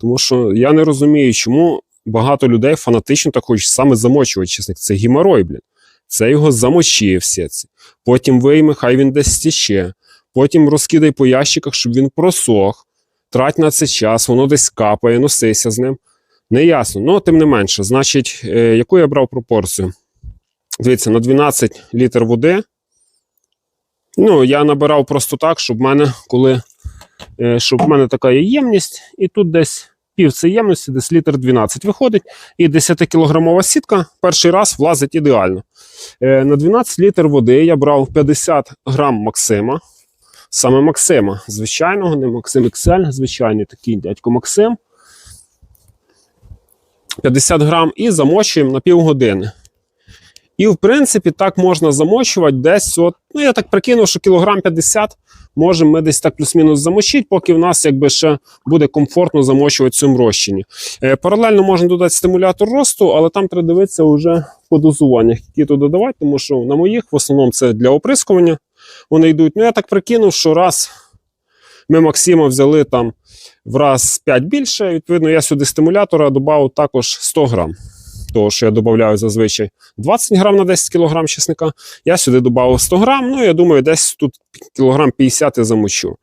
Тому що я не розумію, чому багато людей фанатично так хочуть саме замочувати чесник. Це геморой, блін. Це його замочи в сітці. Потім вийми, хай він десь стіче. Потім розкидай по ящиках, щоб він просох. Трать на це час, воно десь капає, носися з ним. Неясно. Ну, тим не менше, значить, е, яку я брав пропорцію? Дивіться, на 12 літр води. Ну, я набирав просто так, щоб в мене, коли, щоб в мене така є ємність, і тут десь пів цієї ємності, десь літр 12 виходить, і 10-кілограмова сітка перший раз влазить ідеально. Е, на 12 літр води я брав 50 грам Максима. Саме Максима, звичайного, не Максим XL, звичайний такий дядько Максим. 50 грам і замочуємо на півгодини. І, в принципі, так можна замочувати десь. От, ну, я так прикинув, що кілограм 50 можемо ми десь так плюс-мінус замочити, поки в нас якби ще буде комфортно замочувати в цьому розчині. Е, паралельно можна додати стимулятор росту, але там треба дивитися вже по дозуваннях, які тут додавати, тому що на моїх в основному це для оприскування. Вони йдуть. Ну, я так прикинув, що раз ми Максима взяли там в раз 5 більше, відповідно, я сюди стимулятора додав також 100 грам. Того, що я додаю зазвичай 20 грам на 10 кг чесника. Я сюди додав 100 грам, ну я думаю, десь тут кілограм 50 я замочу.